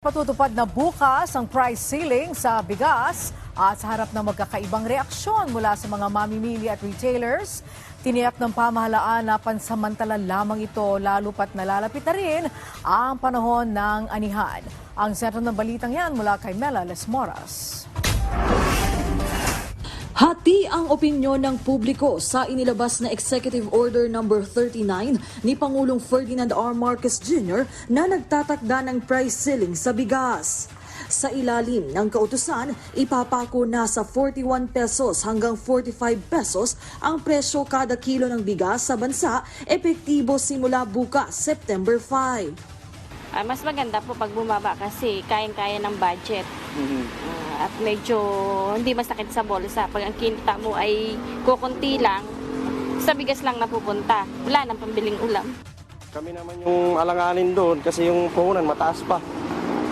Patutupad na bukas ang price ceiling sa bigas at sa harap ng magkakaibang reaksyon mula sa mga mamimili at retailers, tiniyak ng pamahalaan na pansamantala lamang ito lalo pat nalalapit na rin ang panahon ng anihan. Ang sentro ng balitang yan mula kay Mela Lesmoras. Hati ang opinyon ng publiko sa inilabas na Executive Order No. 39 ni Pangulong Ferdinand R. Marcos Jr. na nagtatakda ng price ceiling sa bigas. Sa ilalim ng kautusan, ipapako na sa 41 pesos hanggang 45 pesos ang presyo kada kilo ng bigas sa bansa, epektibo simula bukas, September 5. Ah, mas maganda po pag bumaba kasi kayang-kaya ng budget. Ah, at medyo hindi masakit sa bulsa. Pag ang kinita mo ay kukunti lang, sa bigas lang napupunta. Wala nang pambiling ulam. Kami naman yung alanganin doon kasi yung puhunan mataas pa.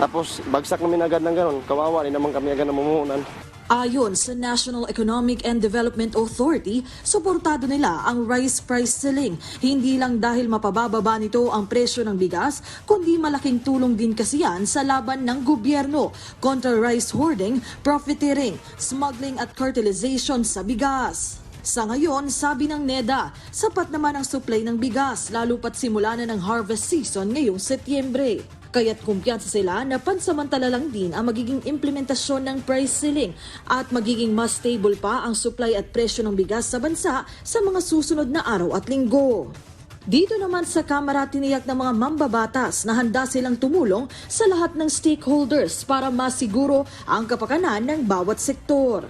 Tapos bagsak namin agad ng ganun. Kawawa rin naman kami agad ng mumuhunan. Ayon sa National Economic and Development Authority, suportado nila ang rice price ceiling. Hindi lang dahil mapabababa nito ang presyo ng bigas, kundi malaking tulong din kasi yan sa laban ng gobyerno kontra rice hoarding, profiteering, smuggling at cartelization sa bigas. Sa ngayon, sabi ng NEDA, sapat naman ang supply ng bigas lalo pat simula na ng harvest season ngayong Setyembre. Kaya't kumpiyansa sila na pansamantala lang din ang magiging implementasyon ng price ceiling at magiging mas stable pa ang supply at presyo ng bigas sa bansa sa mga susunod na araw at linggo. Dito naman sa Kamara tiniyak ng mga mambabatas na handa silang tumulong sa lahat ng stakeholders para masiguro ang kapakanan ng bawat sektor.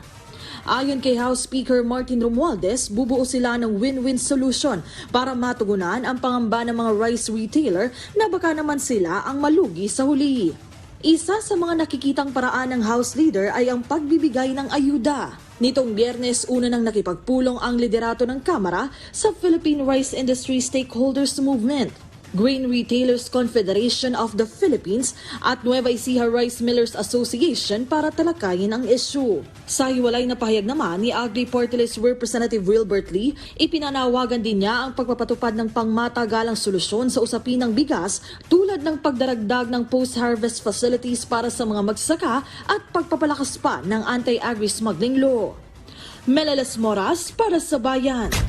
Ayon kay House Speaker Martin Romualdez, bubuo sila ng win-win solution para matugunan ang pangamba ng mga rice retailer na baka naman sila ang malugi sa huli. Isa sa mga nakikitang paraan ng House Leader ay ang pagbibigay ng ayuda. Nitong biyernes, una nang nakipagpulong ang liderato ng Kamara sa Philippine Rice Industry Stakeholders Movement. Grain Retailers Confederation of the Philippines at Nueva Ecija Rice Millers Association para talakayin ang issue. Sa hiwalay na pahayag naman ni Agri Portales Representative Wilbert Lee, ipinanawagan din niya ang pagpapatupad ng pangmatagalang solusyon sa usapin ng bigas tulad ng pagdaragdag ng post-harvest facilities para sa mga magsaka at pagpapalakas pa ng anti-agri smuggling law. Meleles Moras para sa Bayan.